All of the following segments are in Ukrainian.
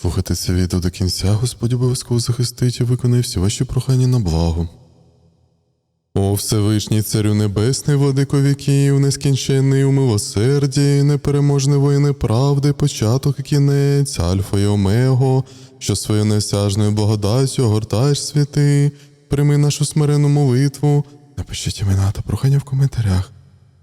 Слухайте це відео до кінця, Господь обов'язково захистить і виконає всі ваші прохання на благо. О Всевишній Царю Небесний, владико віків, нескінченний у милосерді, непереможний воїни правди, початок і кінець, Альфа і Омего, що своєю неосяжною благодаттю огортаєш світи, прийми нашу смирену молитву, напишіть імена та прохання в коментарях.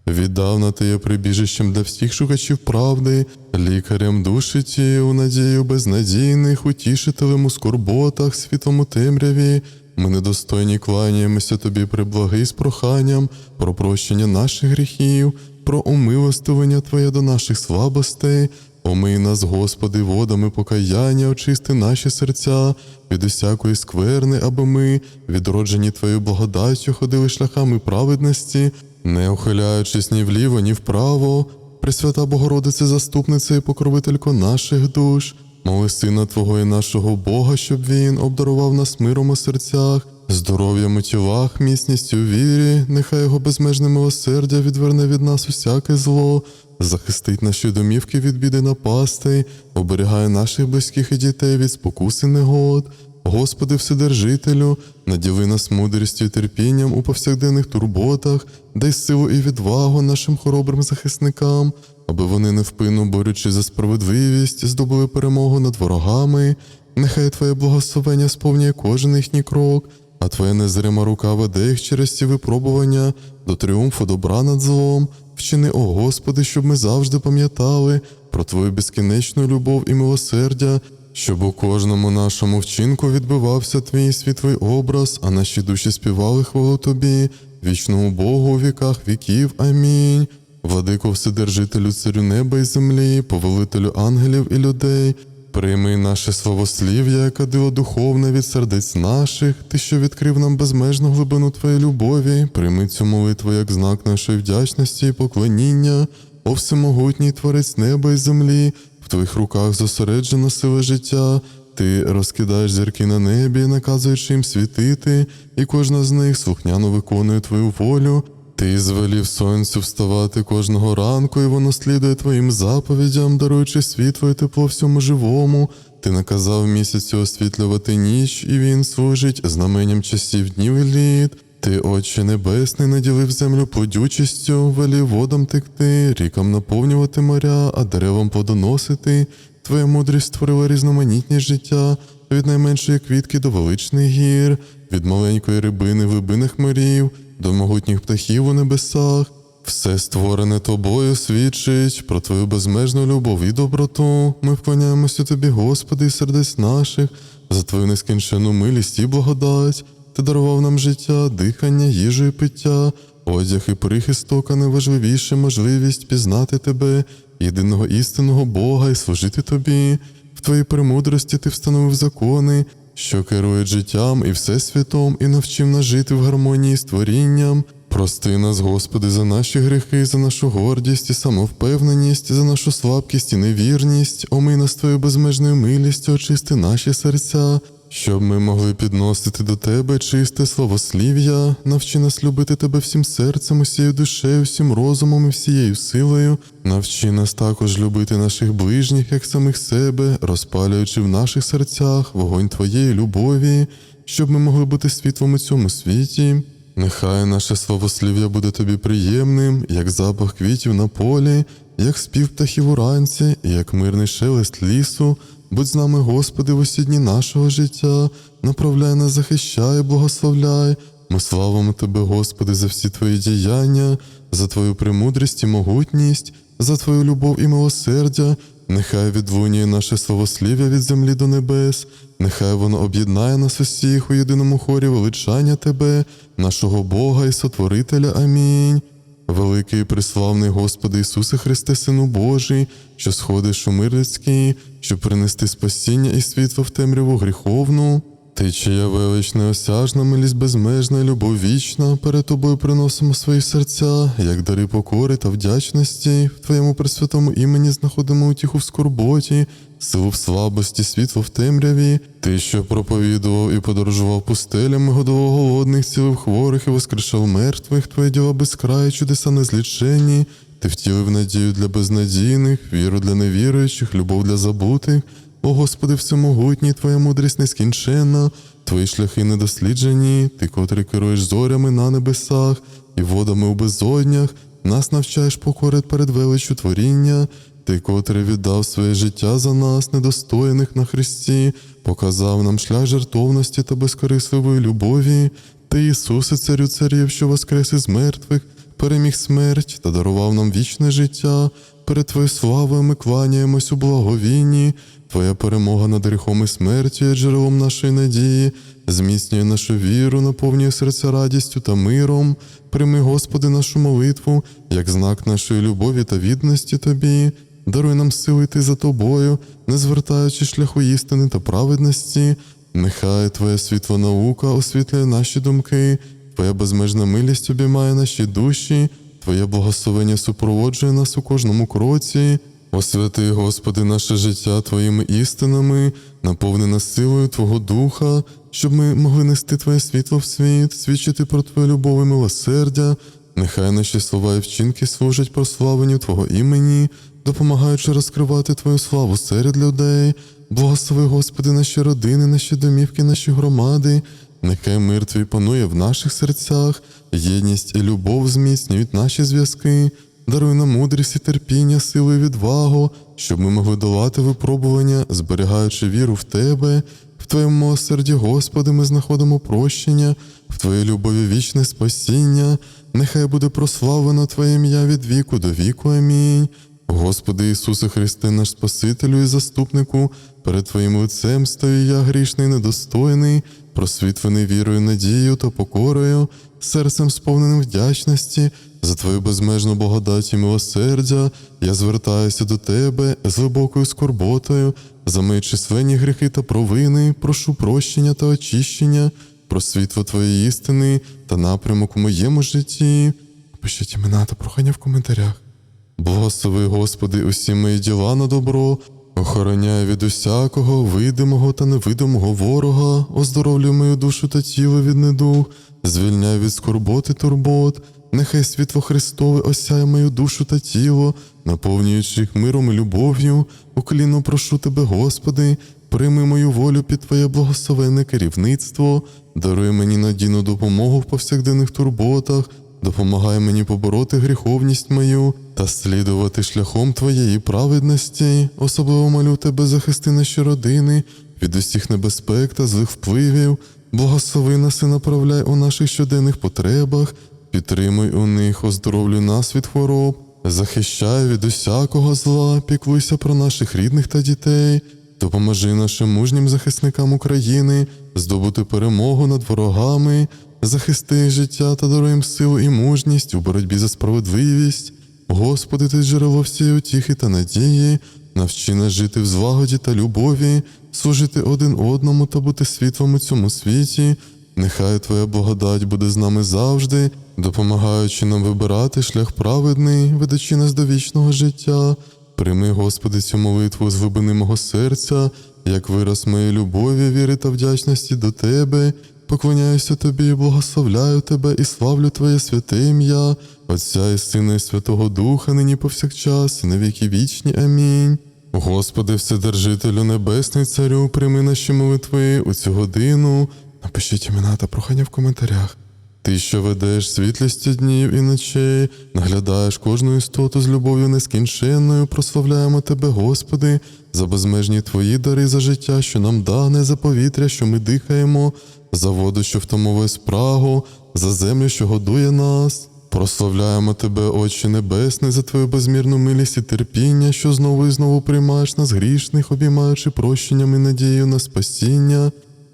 Віддавна ти є прибіжищем для всіх шукачів правди, лікарем душі тією надію безнадійних, утішителем у скорботах, світом у темряві. Ми недостойні кланяємося тобі при благий з проханням про прощення наших гріхів, про умилостивлення Твоє до наших слабостей. Омий нас, Господи, водами покаяння, очисти наші серця від усякої скверни, аби ми, відроджені Твоєю благодаттю, ходили шляхами праведності, не ухиляючись ні вліво, ні вправо. Пресвята Богородице, заступниця і покровителько наших душ, моли Сина Твого і нашого Бога, щоб Він обдарував нас миром у серцях, здоров'ям у тілах, міцністю у вірі, нехай його безмежне милосердя відверне від нас усяке зло, захистить наші домівки від біди напастей, оберігає наших близьких і дітей від спокуси негод. Господи, Вседержителю, наділи нас мудрістю і терпінням у повсякденних турботах, дай силу і відвагу нашим хоробрим захисникам, аби вони невпинно борючи за справедливість, здобули перемогу над ворогами. Нехай Твоє благословення сповнює кожен їхній крок, а Твоя незрима рука веде їх через ці випробування до тріумфу добра над злом. Вчини, о Господи, щоб ми завжди пам'ятали про Твою безкінечну любов і милосердя, щоб у кожному нашому вчинку відбивався твій світлий образ, а наші душі співали хвалу тобі, вічному Богу у віках віків. Амінь. Владико Вседержителю царю неба і землі, повелителю ангелів і людей, прийми наше словослів'я, яке дило духовне від сердець наших, ти, що відкрив нам безмежну глибину Твоєї любові, прийми цю молитву як знак нашої вдячності і поклоніння, о всемогутній Творець неба і землі, в Твоїх руках зосереджена сила життя. Ти розкидаєш зірки на небі, наказуючи їм світити, і кожна з них слухняно виконує твою волю. Ти звелів сонцю вставати кожного ранку, і воно слідує твоїм заповідям, даруючи світло і тепло всьому живому. Ти наказав місяцю освітлювати ніч, і він служить знаменням часів днів і літ. Ти, Отче Небесний, наділив землю плодючістю, велів водам текти, рікам наповнювати моря, а деревам плодоносити. Твоя мудрість створила різноманітність життя від найменшої квітки до величних гір, від маленької рибини в глибинах морів, до могутніх птахів у небесах. Все створене тобою свідчить про твою безмежну любов і доброту. Ми вклоняємося тобі, Господи, і сердець наших, за твою нескінчену милість і благодать. Ти дарував нам життя, дихання, їжу і пиття, одяг і прихисток, а найважливіше можливість пізнати тебе, єдиного істинного Бога і служити тобі. В твоїй премудрості ти встановив закони, що керують життям і всесвітом, і навчив нас жити в гармонії з творінням. Прости нас, Господи, за наші гріхи, за нашу гордість і самовпевненість, за нашу слабкість і невірність, омий нас твою безмежною милістю, очисти наші серця, щоб ми могли підносити до Тебе чисте словослів'я, навчи нас любити Тебе всім серцем, усією душею, всім розумом і всією силою. Навчи нас також любити наших ближніх, як самих себе, розпалюючи в наших серцях вогонь Твоєї любові, щоб ми могли бути світлом у цьому світі. Нехай наше словослів'я буде тобі приємним, як запах квітів на полі, як спів птахів уранці, як мирний шелест лісу. Будь з нами, Господи, в усі дні нашого життя, направляй нас, захищай, благословляй. Ми славимо Тебе, Господи, за всі Твої діяння, за Твою премудрість і могутність, за Твою любов і милосердя. Нехай відлунює наше словослів'я від землі до небес, нехай воно об'єднає нас усіх у єдиному хорі величання Тебе, нашого Бога і Сотворителя. Амінь. Великий і приславний Господи Ісусе Христе, Сину Божий, що сходиш у мир людський, щоб принести спасіння і світло в темряву гріховну. Ти, чия велич неосяжна, милість безмежна, любов вічна, перед тобою приносимо свої серця, як дари покори та вдячності. В Твоєму пресвятому імені знаходимо утіху в скорботі, силу в слабості, світло в темряві. Ти, що проповідував і подорожував пустелями, годував голодних, цілив хворих і воскрешав мертвих, твої діла безкраї, чудеса незліченні. Ти втілив надію для безнадійних, віру для невіруючих, любов для забутих. О Господи, всемогутній, Твоя мудрість нескінченна, Твої шляхи недосліджені, Ти, котрий керуєш зорями на небесах і водами у безоднях, нас навчаєш покорити перед величчю творіння. Ти, котрий віддав своє життя за нас, недостойних на Христі, показав нам шлях жертовності та безкорисливої любові. Ти, Ісусе, царю царів, що воскрес із мертвих, переміг смерть та дарував нам вічне життя. Перед Твоєю славою ми кланяємось у благовінні. Твоя перемога над гріхом і смертю є джерелом нашої надії, зміцнює нашу віру, наповнює серця радістю та миром. Прийми, Господи, нашу молитву, як знак нашої любові та відданості Тобі. Даруй нам сили йти за тобою, не звертаючи шляху істини та праведності. Нехай Твоя світла наука освітлює наші думки, Твоя безмежна милість обіймає наші душі, Твоє благословення супроводжує нас у кожному кроці. Освяти, Господи, наше життя Твоїми істинами, наповни нас силою Твого Духа, щоб ми могли нести Твоє світло в світ, свідчити про Твою любов і милосердя. Нехай наші слова і вчинки служать прославленню Твого імені, допомагаючи розкривати Твою славу серед людей. Благослови, Господи, наші родини, наші домівки, наші громади. Нехай мир Твій панує в наших серцях, єдність і любов зміцнюють наші зв'язки. Даруй нам мудрість і терпіння, силу і відвагу, щоб ми могли долати випробування, зберігаючи віру в Тебе. В Твоєму милосерді, Господи, ми знаходимо прощення, в Твоїй любові вічне спасіння. Нехай буде прославлено Твоє ім'я від віку до віку. Амінь. Господи Ісусе Христе, наш Спасителю і заступнику, перед Твоїм лицем стою я грішний, недостойний, просвітлений вірою, надією та покорою, серцем сповненим вдячності за Твою безмежну благодать і милосердя. Я звертаюся до Тебе з глибокою скорботою, за мої численні гріхи та провини, прошу прощення та очищення, про світло Твоєї істини та напрямок у моєму житті. Пишіть імена та прохання в коментарях. Благослови, Господи, усі мої діла на добро, охороняй від усякого видимого та невидимого ворога, оздоровлюй мою душу та тіло від недуг, звільняй від скорбот і турбот, нехай світло Христове осяє мою душу та тіло, наповнюючи їх миром і любов'ю, уклінно прошу Тебе, Господи, прийми мою волю під Твоє благословенне керівництво, даруй мені надійну допомогу в повсякденних турботах. Допомагай мені побороти гріховність мою та слідувати шляхом Твоєї праведності. Особливо молю Тебе захисти наші родини від усіх небезпек та злих впливів. Благослови нас і направляй у наших щоденних потребах, підтримуй у них, оздоровлюй нас від хвороб, захищай від усякого зла, піклуйся про наших рідних та дітей. Допоможи нашим мужнім захисникам України здобути перемогу над ворогами, захисти життя та даруй їм силу і мужність у боротьбі за справедливість. Господи, ти джерело всієї утіхи та надії, навчи нас жити в злагоді та любові, служити один одному та бути світлом у цьому світі. Нехай Твоя благодать буде з нами завжди, допомагаючи нам вибирати шлях праведний, ведучи нас до вічного життя. Прийми, Господи, цю молитву з глибини мого серця, як вираз моєї любові, віри та вдячності до Тебе. Поклоняюся Тобі, благословляю Тебе і славлю Твоє святе ім'я, Отця і Сина, і Святого Духа, нині повсякчас, і на віки вічні. Амінь. Господи, Вседержителю Небесний Царю, прийми наші молитви у цю годину. Напишіть імена та прохання в коментарях. Ти, що ведеш світлістю днів і ночей, наглядаєш кожну істоту з любов'ю нескінченною, прославляємо Тебе, Господи, за безмежні Твої дари за життя, що нам дане, за повітря, що ми дихаємо, за воду, що втомовує спрагу, за землю, що годує нас. Прославляємо Тебе, Отче Небесний, за Твою безмірну милість і терпіння, що знову і знову приймаєш нас грішних, обіймаючи прощенням і надією на спасіння.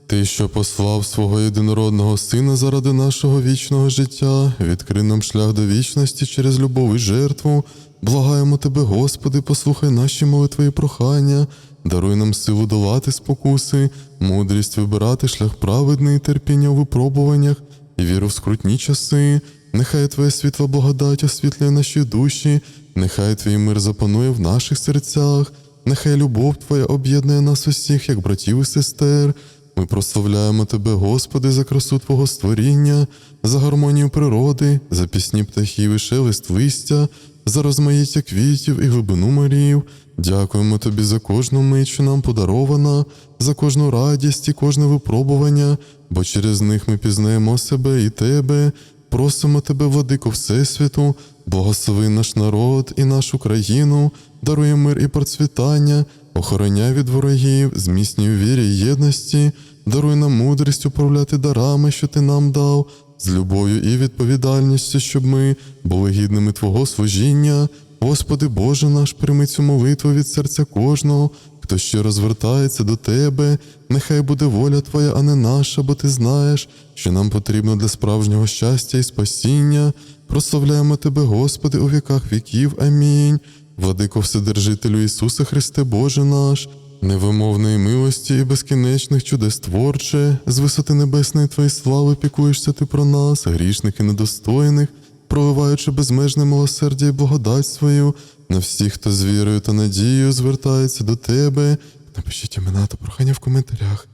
Ти, що послав свого єдинородного Сина заради нашого вічного життя, відкрий нам шлях до вічності через любов і жертву. Благаємо Тебе, Господи, послухай наші молитви і прохання, даруй нам силу долати спокуси, мудрість вибирати шлях праведний, терпіння у випробуваннях і віру в скрутні часи. Нехай Твоя світла благодать освітлює наші душі, нехай Твій мир запанує в наших серцях, нехай любов Твоя об'єднує нас усіх, як братів і сестер. Ми прославляємо Тебе, Господи, за красу Твого створіння, за гармонію природи, за пісні птахів і шелест листя, за розмаїття квітів і глибину морів. Дякуємо тобі за кожну мить, що нам подарована, за кожну радість і кожне випробування, бо через них ми пізнаємо себе і тебе. Просимо тебе, владико Всесвіту, благослови наш народ і нашу країну, дарує мир і процвітання, охороняй від ворогів, зміцнюй вірі і єдності, даруй нам мудрість управляти дарами, що ти нам дав, з любов'ю і відповідальністю, щоб ми були гідними Твого служіння. Господи Боже наш, прийми цю молитву від серця кожного, хто ще розвертається до Тебе, нехай буде воля Твоя, а не наша, бо Ти знаєш, що нам потрібно для справжнього щастя і спасіння. Прославляємо Тебе, Господи, у віках віків. Амінь. Владико Вседержителю Ісусе Христе Боже наш, невимовної милості і безкінечних чудес творче, з висоти небесної Твоєї слави пікуєшся Ти про нас, грішних і недостойних, проливаючи безмежне милосердя і благодать свою на всіх, хто з вірою та надією звертається до Тебе. Напишіть імена та прохання в коментарях.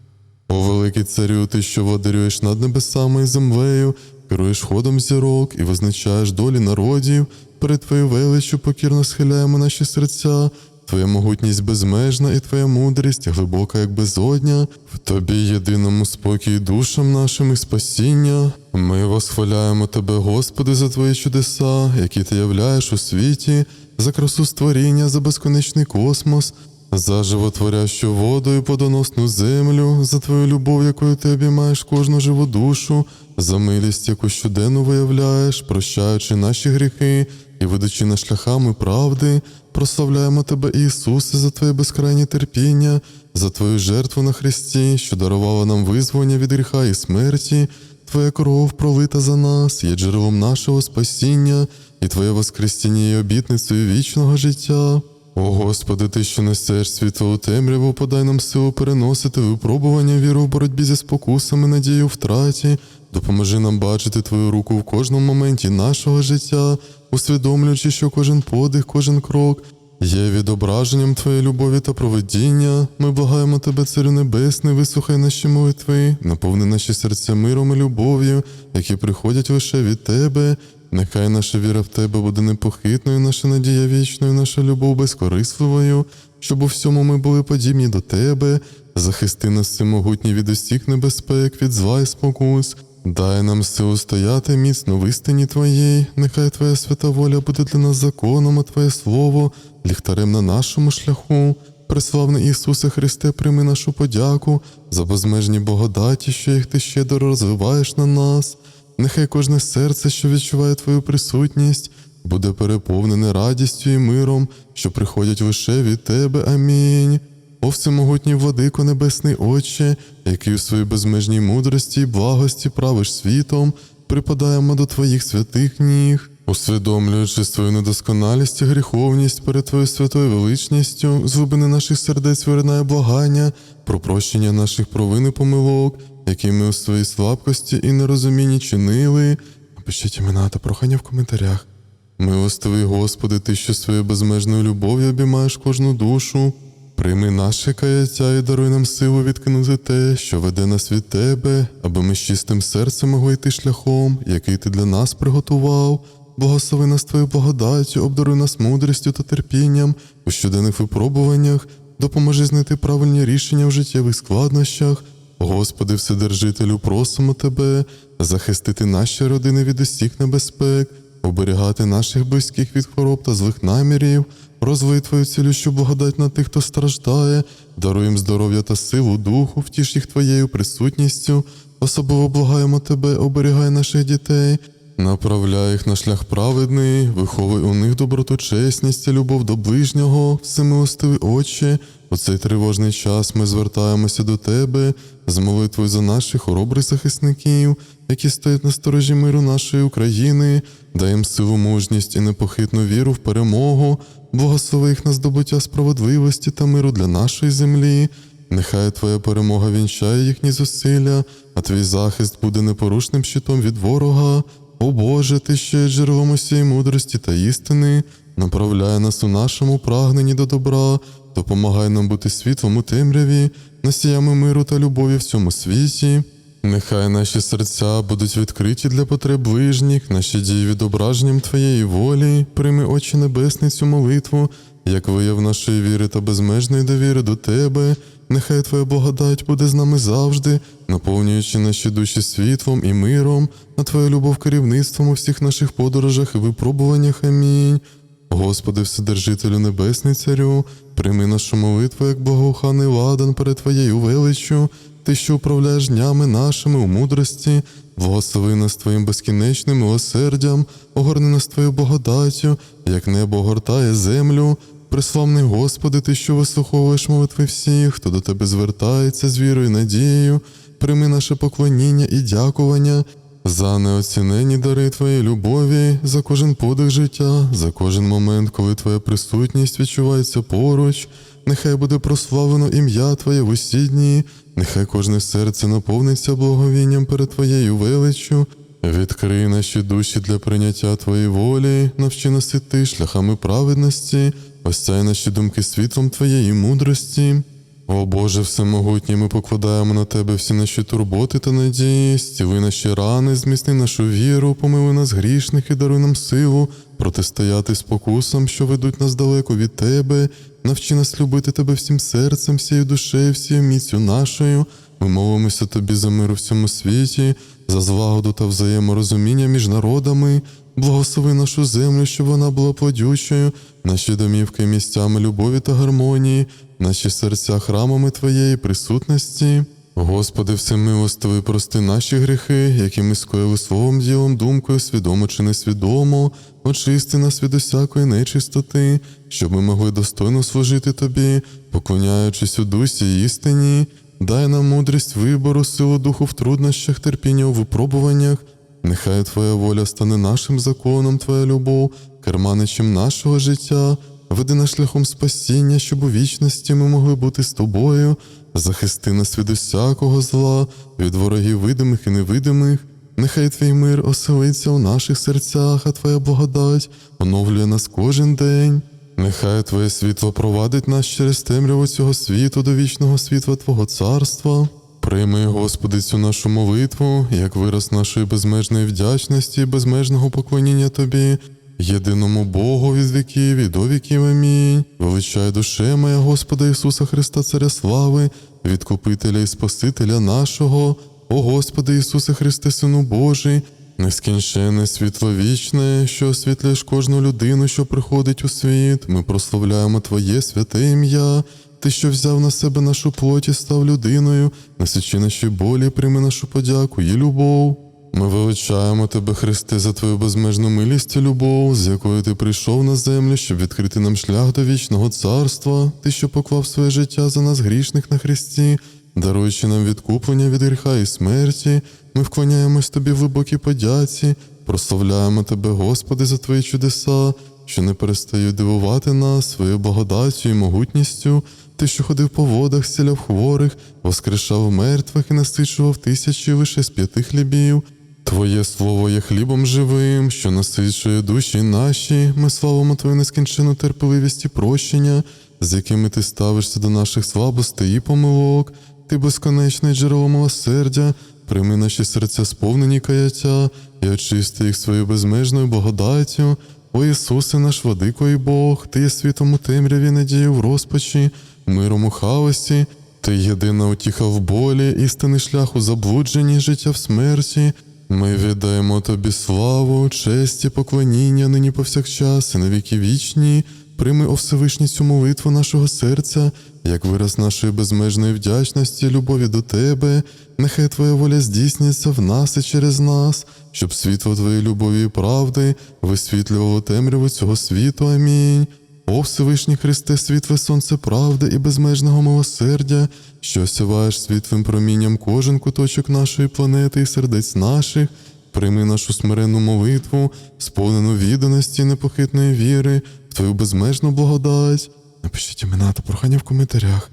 О великий царю, ти, що водарюєш над небесами і землею, керуєш ходом зірок і визначаєш долі народів, перед твоєю величчю покірно схиляємо наші серця. Твоя могутність безмежна і твоя мудрість глибока, як безодня, в тобі єдиному спокій душам нашим і спасіння. Ми восхваляємо тебе, Господи, за твої чудеса, які ти являєш у світі, за красу створіння, за безконечний космос, за животворящу воду і подоносну землю, за твою любов, якою ти обіймаєш кожну живу душу, за милість, яку щоденно виявляєш, прощаючи наші гріхи і ведучи нас шляхами правди, прославляємо тебе, Ісусе, за твоє безкрайнє терпіння, за твою жертву на Христі, що дарувала нам визволення від гріха і смерті. Твоя кров пролита за нас, є джерелом нашого спасіння, і Твоє воскресіння є обітницею вічного життя. О Господи, Ти, що несеш світло у темряву, подай нам силу переносити випробування віру в боротьбі зі спокусами, надію втраті. Допоможи нам бачити Твою руку в кожному моменті нашого життя, усвідомлюючи, що кожен подих, кожен крок є відображенням Твоєї любові та проведіння. Ми благаємо Тебе, Царю Небесний, вислухай наші молитви, наповни наші серця миром і любов'ю, які приходять лише від Тебе. Нехай наша віра в Тебе буде непохитною, наша надія вічною, наша любов безкорисливою, щоб у всьому ми були подібні до Тебе. Захисти нас всемогутній від усіх небезпек, від зла і спокус. Дай нам силу стояти міцно в істині Твоїй, нехай Твоя свята воля буде для нас законом, а Твоє Слово ліхтарем на нашому шляху. Преславний Ісусе Христе, прийми нашу подяку за безмежні благодаті, що їх ти щедро розвиваєш на нас. Нехай кожне серце, що відчуває Твою присутність, буде переповнене радістю і миром, що приходять лише від Тебе. Амінь. О всемогутній владико Небесний Отче, який у своїй безмежній мудрості і благості правиш світом, припадаємо до Твоїх святих ніг, усвідомлюючи свою недосконалість і гріховність перед Твоєю святою величністю, з глибини наших сердець виринає благання про прощення наших провин і помилок, які ми у своїй слабкості і нерозумінні чинили. Напишіть імена та прохання в коментарях. Милостивий Господи, Ти, що своєю безмежною любов'ю обіймаєш кожну душу. Прийми наше каяття і даруй нам силу відкинути те, що веде нас від Тебе, аби ми з чистим серцем могли йти шляхом, який ти для нас приготував. Благослови нас Твою благодаттю, обдаруй нас мудрістю та терпінням у щоденних випробуваннях, допоможи знайти правильні рішення в життєвих складнощах. Господи, Вседержителю, просимо Тебе, захистити наші родини від усіх небезпек, оберігати наших близьких від хвороб та злих намірів, розвий Твою цілющу благодать на тих, хто страждає, даруй їм здоров'я та силу духу, втіш їх Твоєю присутністю. Особливо благаємо Тебе, оберігай наших дітей, направляй їх на шлях праведний, виховуй у них доброту, чесність і любов до ближнього, всемилостивий Отче. У цей тривожний час ми звертаємося до Тебе з молитвою за наших хоробрих захисників, які стоять на сторожі миру нашої України, дай їм силу, мужність і непохитну віру в перемогу, благослови їх на здобуття справедливості та миру для нашої землі. Нехай Твоя перемога вінчає їхні зусилля, а твій захист буде непорушним щитом від ворога. О Боже, ти ще джерелом усієї мудрості та істини, направляй нас у нашому прагненні до добра, допомагай нам бути світлом у темряві, носіями миру та любові в цьому світі. Нехай наші серця будуть відкриті для потреб ближніх, наші дії відображенням Твоєї волі. Прийми, Отче Небесний, цю молитву, як вияв нашої віри та безмежної довіри до Тебе. Нехай Твоя благодать буде з нами завжди, наповнюючи наші душі світлом і миром, а Твоя любов керівництвом у всіх наших подорожах і випробуваннях. Амінь. Господи, Вседержителю Небесний Царю, прийми нашу молитву як благоуханий ладан перед Твоєю величчю, Ти, що управляєш днями нашими у мудрості, благослови нас Твоїм безкінечним милосердям, огорни нас Твоєю благодаттю, як небо огортає землю. Приславний Господи, Ти, що вислуховуєш молитви всіх, хто до Тебе звертається з вірою і надією, прийми наше поклоніння і дякування за неоцінені дари Твоєї любові, за кожен подих життя, за кожен момент, коли Твоя присутність відчувається поруч. Нехай буде прославлено ім'я Твоє в усі дні, нехай кожне серце наповниться благовінням перед Твоєю величчю. Відкрий наші душі для прийняття Твоєї волі, навчи нас іти шляхами праведності, осяй наші думки світлом Твоєї мудрості. О Боже Всемогутній, ми покладаємо на Тебе всі наші турботи та надії, зціли наші рани, зміцни нашу віру, помили нас грішних і даруй нам силу, протистояти спокусам, що ведуть нас далеко від Тебе, навчи нас любити Тебе всім серцем, всією душею, всією міцю нашою. Ми молимося Тобі за мир у всьому світі, за злагоду та взаєморозуміння між народами. Благослови нашу землю, щоб вона була плодючою, наші домівки місцями любові та гармонії, наші серця храмами Твоєї присутності. Господи, всемилостивий, прости наші гріхи, які ми скоїли словом, ділом, думкою, свідомо чи несвідомо, очисти нас від усякої нечистоти, щоб ми могли достойно служити Тобі, поклоняючись у дусі істині. Дай нам мудрість вибору, силу духу в труднощах, терпіння у випробуваннях. Нехай Твоя воля стане нашим законом, Твоя любов, керманичем нашого життя, веди нас шляхом спасіння, щоб у вічності ми могли бути з тобою, захисти нас від усякого зла, від ворогів видимих і невидимих. Нехай твій мир оселиться у наших серцях, а Твоя благодать оновлює нас кожен день. Нехай Твоє світло провадить нас через темряву цього світу до вічного світла Твого царства. Прийми, Господи, цю нашу молитву, як вираз нашої безмежної вдячності і безмежного поклоніння Тобі, єдиному Богу від віків і до віків. Амінь. Величай душе моя Господа Ісуса Христа, Царя слави, відкупителя і Спасителя нашого, о Господи Ісусе Христе, Сину Божий, нескінченне світло вічне, що освітлюєш кожну людину, що приходить у світ. Ми прославляємо Твоє святе ім'я. Ти, що взяв на себе нашу плоть і став людиною, насичи наші болі, прийми нашу подяку і любов. Ми величаємо Тебе, Христе, за Твою безмежну милість і любов, з якою Ти прийшов на землю, щоб відкрити нам шлях до вічного царства, Ти, що поклав своє життя за нас грішних на Христі, даруючи нам відкуплення від гріха і смерті, ми вклоняємось Тобі в глибокій подяці, прославляємо Тебе, Господи, за Твої чудеса, що не перестають дивувати нас своєю благодаттю і могутністю. Ти, що ходив по водах, зціляв хворих, воскрешав мертвих і насичував тисячі лише з п'яти хлібів. Твоє слово є хлібом живим, що насичує душі наші. Ми славимо Твою нескінчену терпеливість і прощення, з якими ти ставишся до наших слабостей і помилок. Ти безконечне джерело милосердя, прийми наші серця сповнені каяття і очисти їх своєю безмежною благодаттю. О Ісусе, наш владико і Бог, Ти є світом у темряві, надію в розпачі, миром у хаосі, Ти єдина утіха в болі, істинний шлях у заблудженні, життя в смерті. Ми віддаємо Тобі славу, честь і поклоніння нині повсякчас і на віки вічні. Прийми, о Всевишній, цю молитву нашого серця, як вираз нашої безмежної вдячності, любові до Тебе. Нехай Твоя воля здійсниться в нас і через нас, щоб світло Твоєї любові і правди висвітлювало темряву цього світу. Амінь. О Всевишній Христе, світле сонце правди і безмежного милосердя, що сяваєш світлим промінням кожен куточок нашої планети і сердець наших, прийми нашу смиренну молитву, сповнену відданості і непохитної віри, в Твою безмежну благодать. Напишіть імена та прохання в коментарях.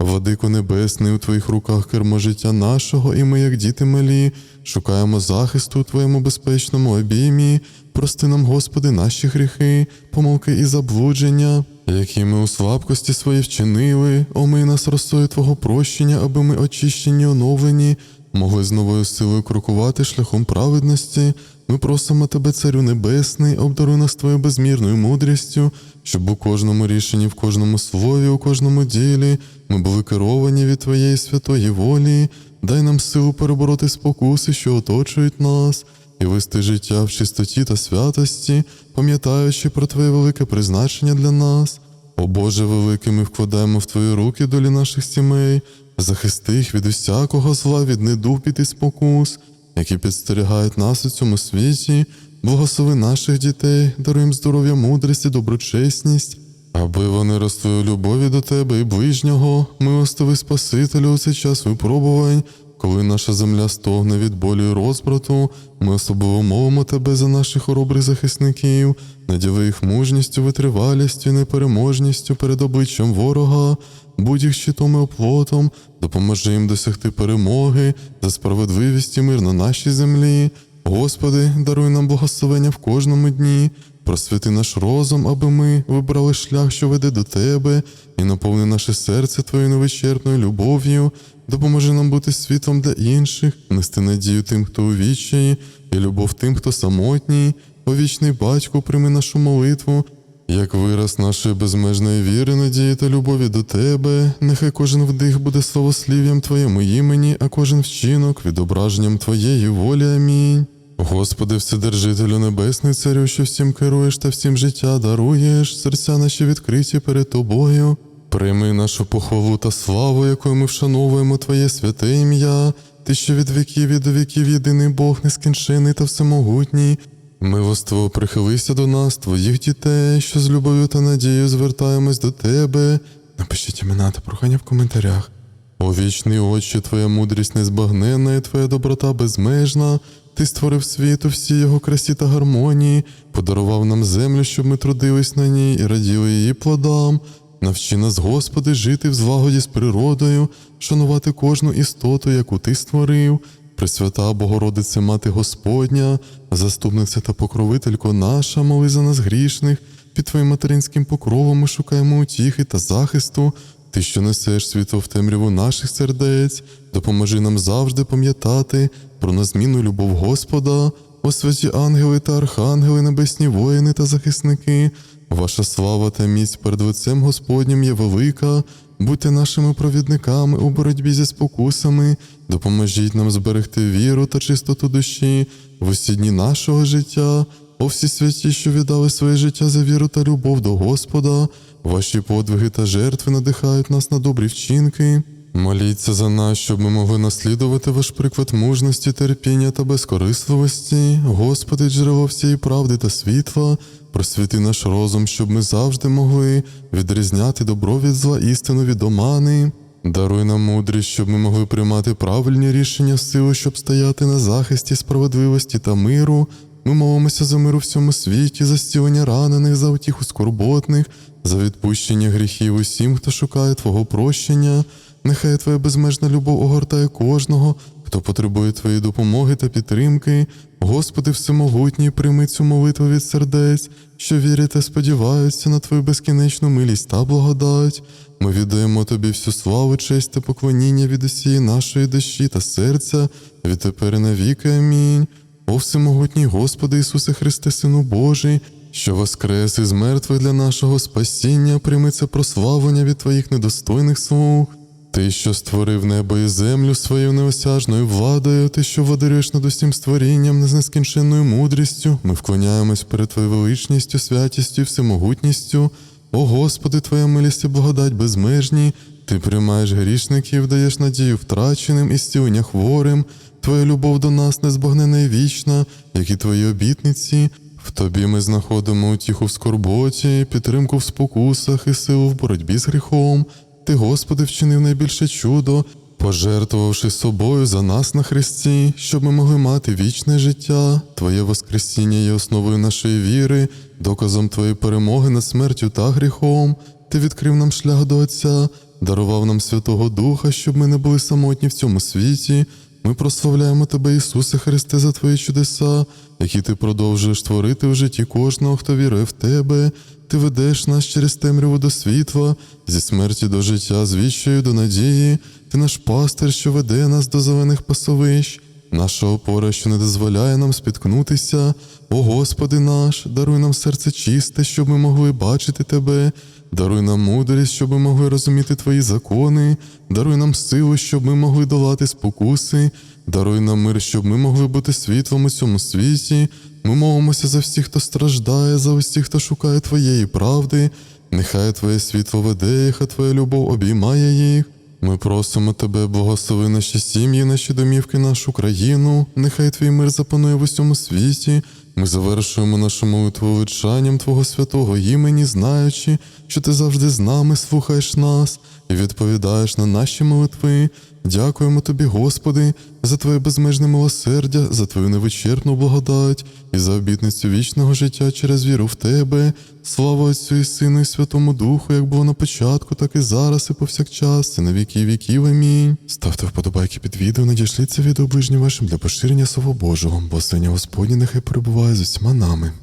Владико Небесний, у Твоїх руках кермо життя нашого, і ми, як діти малі, шукаємо захисту у Твоєму безпечному обіймі. Прости нам, Господи, наші гріхи, помилки і заблудження, які ми у слабкості свої вчинили, омий нас росою Твого прощення, аби ми очищені, оновлені, могли з новою силою крокувати шляхом праведності. Ми просимо тебе, Царю Небесний, обдаруй нас твоєю безмірною мудрістю, щоб у кожному рішенні, в кожному слові, у кожному ділі ми були керовані від Твоєї святої волі. Дай нам силу перебороти спокуси, що оточують нас, і вести життя в чистоті та святості, пам'ятаючи про Твоє велике призначення для нас. О Боже великий, ми вкладаємо в Твої руки долі наших сімей, захисти їх від усякого зла, від недуг і спокус, які підстерігають нас у цьому світі, благослови наших дітей, даруй їм здоров'я, мудрість і доброчесність, аби вони росли у любові до Тебе і ближнього, милостивий Спасителю у цей час випробувань, коли наша земля стогне від болю і розбрату, ми особливо мовимо Тебе за наших хоробрих захисників, наділи їх мужністю, витривалістю непереможністю перед обличчям ворога, будь їх щитом і оплотом, допоможи їм досягти перемоги за справедливість і мир на нашій землі. Господи, даруй нам благословення в кожному дні, просвіти наш розум, аби ми вибрали шлях, що веде до Тебе, і наповни наше серце Твоєю невичерпною любов'ю. Допоможи нам бути світлом для інших, нести надію тим, хто у відчаї, і любов тим, хто самотній. О вічний батько, прийми нашу молитву, як вираз нашої безмежної віри, надії та любові до Тебе, нехай кожен вдих буде словослів'ям Твоєму імені, а кожен вчинок відображенням Твоєї волі. Амінь. Господи, Вседержителю Небесний Царю, що всім керуєш та всім життя даруєш, серця наші відкриті перед Тобою. Прийми нашу похвалу та славу, якою ми вшановуємо Твоє святе ім'я, Ти, що від віків і до віків єдиний Бог, нескінчений та всемогутній. Милоство прихилися до нас, твоїх дітей, що з любов'ю та надією звертаємось до тебе. Напишіть імена та прохання в коментарях. О вічний очі, твоя мудрість незбагненна і твоя доброта безмежна. Ти створив світ у всій його красі та гармонії, подарував нам землю, щоб ми трудились на ній і раділи її плодам. Навчи нас, Господи, жити в злагоді з природою, шанувати кожну істоту, яку Ти створив. Пресвята Богородице, Мати Господня, заступниця та покровителько наша, моли за нас грішних, під Твоїм материнським покровом ми шукаємо утіхи та захисту. Ти, що несеш світло в темряву наших сердець, допоможи нам завжди пам'ятати про незмінну любов Господа, о святі ангели та архангели, небесні воїни та захисники. Ваша слава та міць перед лицем Господнім є велика. Будьте нашими провідниками у боротьбі зі спокусами, допоможіть нам зберегти віру та чистоту душі в усі дні нашого життя, о всі святі, що віддали своє життя за віру та любов до Господа. Ваші подвиги та жертви надихають нас на добрі вчинки. Моліться за нас, щоб ми могли наслідувати ваш приклад мужності, терпіння та безкорисливості. Господи, джерело всієї правди та світла, просвіти наш розум, щоб ми завжди могли відрізняти добро від зла, істину від омани. Даруй нам мудрість, щоб ми могли приймати правильні рішення сили, щоб стояти на захисті справедливості та миру. Ми молимося за мир у всьому світі, за зцілення ранених, за утіху скорботних, за відпущення гріхів усім, хто шукає Твого прощення. Нехай Твоя безмежна любов огортає кожного, хто потребує Твоєї допомоги та підтримки. Господи, всемогутній, прийми цю молитву від сердець, що вірять та сподіваються на Твою безкінечну милість та благодать. Ми віддаємо Тобі всю славу, честь та поклоніння від усієї нашої душі та серця, відтепер і навіки. Амінь. О всемогутній Господи Ісусе Христе, Сину Божий, що воскрес із мертвих для нашого спасіння, прийми це прославлення від Твоїх недостойних слуг. Ти, що створив небо і землю своєю неосяжною владою, ти, що владарюєш над усім створінням з нескінченною мудрістю, ми вклоняємось перед Твоєю величністю, святістю всемогутністю. О Господи, Твоя милість і благодать безмежні, Ти приймаєш грішників, даєш надію втраченим і зцілення хворим. Твоя любов до нас незбагнена і вічна, як і Твої обітниці. В Тобі ми знаходимо утіху в скорботі, підтримку в спокусах і силу в боротьбі з гріхом. Ти, Господи, вчинив найбільше чудо, пожертвувавши собою за нас на Христі, щоб ми могли мати вічне життя. Твоє Воскресіння є основою нашої віри, доказом Твоєї перемоги над смертю та гріхом. Ти відкрив нам шлях до Отця, дарував нам Святого Духа, щоб ми не були самотні в цьому світі. Ми прославляємо Тебе, Ісусе Христе, за Твої чудеса, які Ти продовжуєш творити в житті кожного, хто вірує в Тебе. Ти ведеш нас через темряву до світла, зі смерті до життя, з віччю до надії. Ти наш пастир, що веде нас до зелених пасовищ. Наша опора, що не дозволяє нам спіткнутися. О Господи наш, даруй нам серце чисте, щоб ми могли бачити Тебе. Даруй нам мудрість, щоб ми могли розуміти Твої закони. Даруй нам силу, щоб ми могли долати спокуси. Даруй нам мир, щоб ми могли бути світлом у цьому світі. Ми молимося за всіх, хто страждає, за усіх, хто шукає Твоєї правди. Нехай Твоє світло веде їх, а Твоя любов обіймає їх. Ми просимо тебе, благослови наші сім'ї, наші домівки, нашу країну. Нехай твій мир запанує в усьому світі. Ми завершуємо нашу молитву величанням Твого святого імені, знаючи, що ти завжди з нами слухаєш нас і відповідаєш на наші молитви. Дякуємо тобі, Господи, за Твоє безмежне милосердя, за Твою невичерпну благодать і за обітницю вічного життя через віру в Тебе. Слава Отцю і Сину, і Святому Духу, як було на початку, так і зараз, і повсякчас, і на віки віків. Амінь. Ставте вподобайки під відео, надішліться відео ближнім вашим для поширення Слова Божого, бо Синя Господні нехай перебуває з усіма нами.